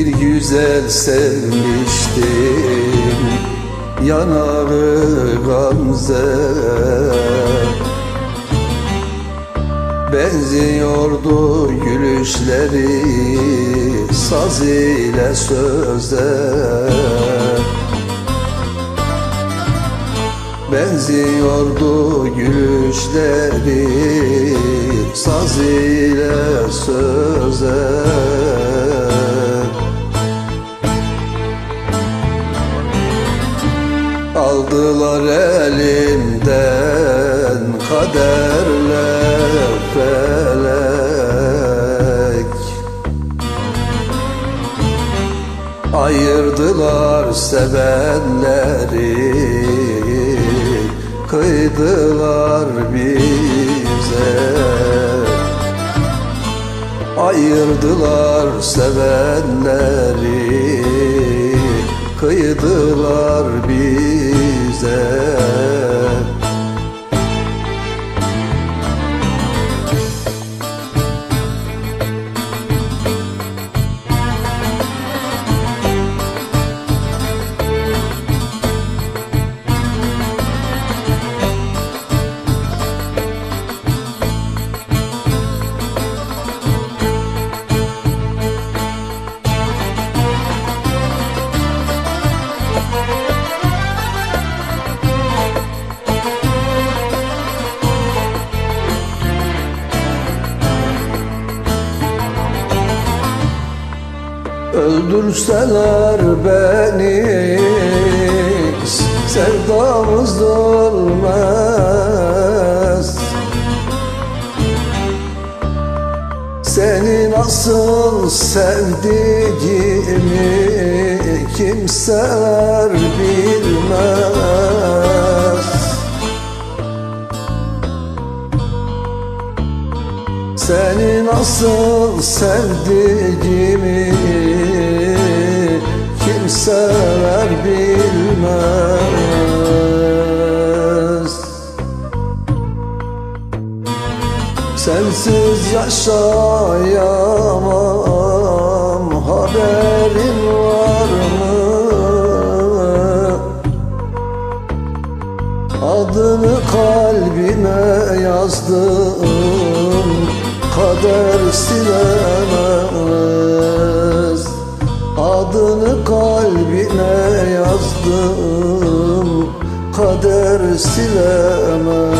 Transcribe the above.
güzel sevmiştim. Yanağı Gamze. Benziyordu gülüşleri Saz ile söze. Benziyordu gülüşleri Saz ile söze Aldılar elimden kaderle felek. Ayırdılar sevenleri Kıydılar bize. Ayırdılar sevenleri Kıydılar Öldürseler beni Sevdamız ölmez. Seni nasıl sevdiğimi Kimseler bilmez Seni nasıl sevdiğimi kimseler bilmez Sensiz yaşayamam haberin var mı? Adını kalbime yazdım Kader silemez. Adını kalbime yazdım Kader silemez